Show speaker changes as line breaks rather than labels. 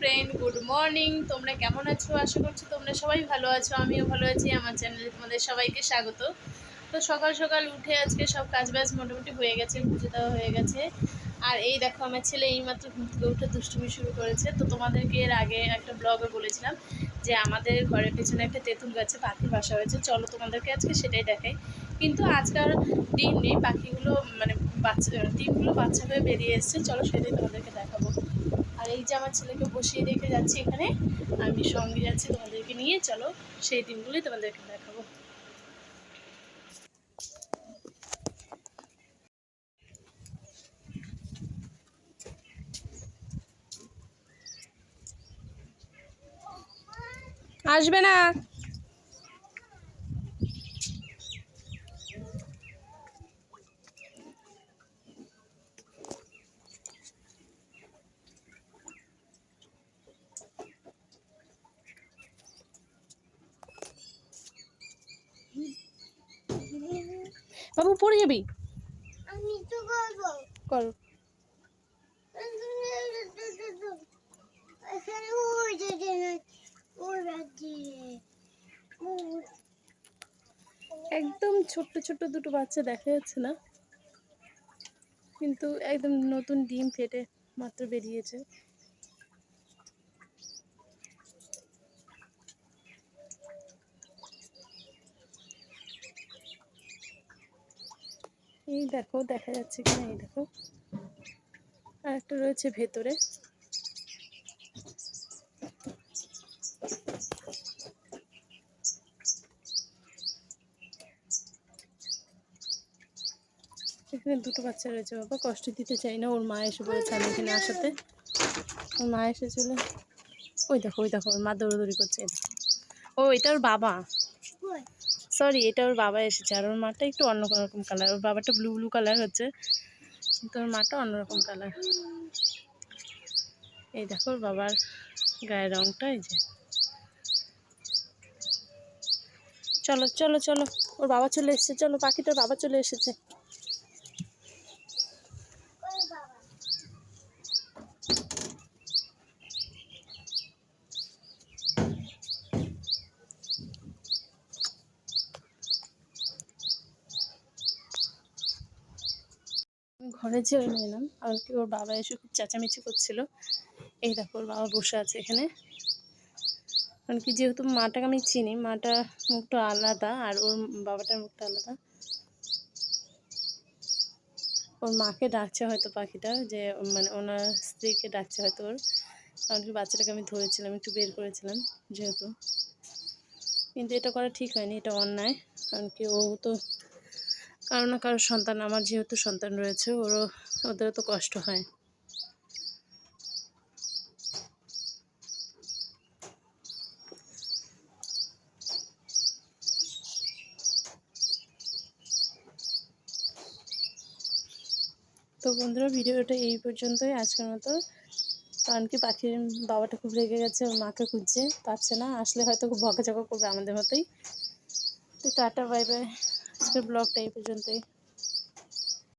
Friend good morning তোমরা কেমন আছো? আশা করছি তোমরা সবাই ভালো আছো, আমিও ভালো আছি, আমার চ্যানেলে তোমাদের সবাইকে স্বাগত। তো সকাল সকাল উঠে আজকে সব কাজ বাজ মোটামুটি হয়ে গেছে, পুজো দেওয়া হয়ে গেছে। আর এই দেখো, আমার ছেলে এইমাত্র ঘুম থেকে উঠে দুষ্টুমি শুরু করেছে। তো তোমাদেরকে এর আগে একটা ব্লগে বলেছিলাম যে আমাদের ঘরের পেছনে একটা তেঁতুল গাছে পাখির বাসা হয়েছে। চলো তোমাদেরকে আজকে সেটাই দেখাই। কিন্তু আজকাল ডিম নেই, পাখিগুলো মানে বাচ্চা ডিমগুলো বাচ্চা হয়ে বেরিয়ে এসছে। চলো সেটাই তোমাদেরকে দেখাবো। এই যে আমার ছেলেকে বসিয়ে রেখে যাচ্ছি এখানে, আমি সঙ্গে যাচ্ছি তোমাদেরকে নিয়ে, চলো সেই দিনগুলোই তোমাদেরকে দেখাবো। আসবে না। বাবু পড়ে যাবি?
আমি তো করব।
করো। একদম ছোট্ট ছোট্ট দুটো বাচ্চা দেখা যাচ্ছে না। কিন্তু একদম নতুন ডিম ফেটে মাত্র বেরিয়েছে। এই দেখো, দেখা যাচ্ছে কিনা, এই দেখো। আর একটা রয়েছে ভেতরে। এখানে দুটো বাচ্চা রয়েছে বাবা, কষ্ট দিতে চাই না, ওর মা এসে বলেছে আমি এখানে আসাতে। ওর মা এসেছিল ওই দেখো ওই দেখো, ওর মা দৌড়দৌড়ি করছে ও, এটা ওর বাবা। সরি এটা ওর বাবা এসেছে। আর ওর মাটা একটু অন্য রকম কালার ওর বাবাটা ব্লু ব্লু কালার হচ্ছে। কিন্তু ওর মাটা অন্যরকম কালার এই দেখো বাবার গায়ের রঙটা এই যে। চলো চলো চলো। ওর বাবা চলে এসেছে। চলো পাখিটার বাবা চলে এসেছে। আমি ঘরে যেয়ে নিলাম এমনকি ওর বাবা এসে খুব চেঁচামেচি করছিল। এই দেখো ওর বাবা বসে আছে এখানে। এমনকি যেহেতু মাটাকে আমি চিনি, মাটা মুখটা আলাদা আর ওর বাবাটার মুখটা আলাদা। ওর মাকে ডাকছে হয়তো পাখিটা, যে মানে ওনার স্ত্রীকে ডাকছে হয়তো ওর। এমনকি বাচ্চাটাকে আমি ধরেছিলাম, একটু বের করেছিলাম যেহেতু। কিন্তু এটা করা ঠিক হয়নি, এটা অন্যায়। কারণ কি, ও তো কারও না কারও সন্তান, আমার যেহেতু সন্তান রয়েছে, ওরও, ওদেরও তো কষ্ট হয়। তো বন্ধুরা, ভিডিওটা এই পর্যন্তই। আজকের মতো কারণ কি পাখির বাবাটা খুব রেগে গেছে, ওর মাকে খুঁজছে, পাচ্ছে না। আসলে হয়তো খুব বকাঝকা করবে আমাদের মতোই। তো টাটা, বাই বাই। আজকের ব্লগটা এই পর্যন্তই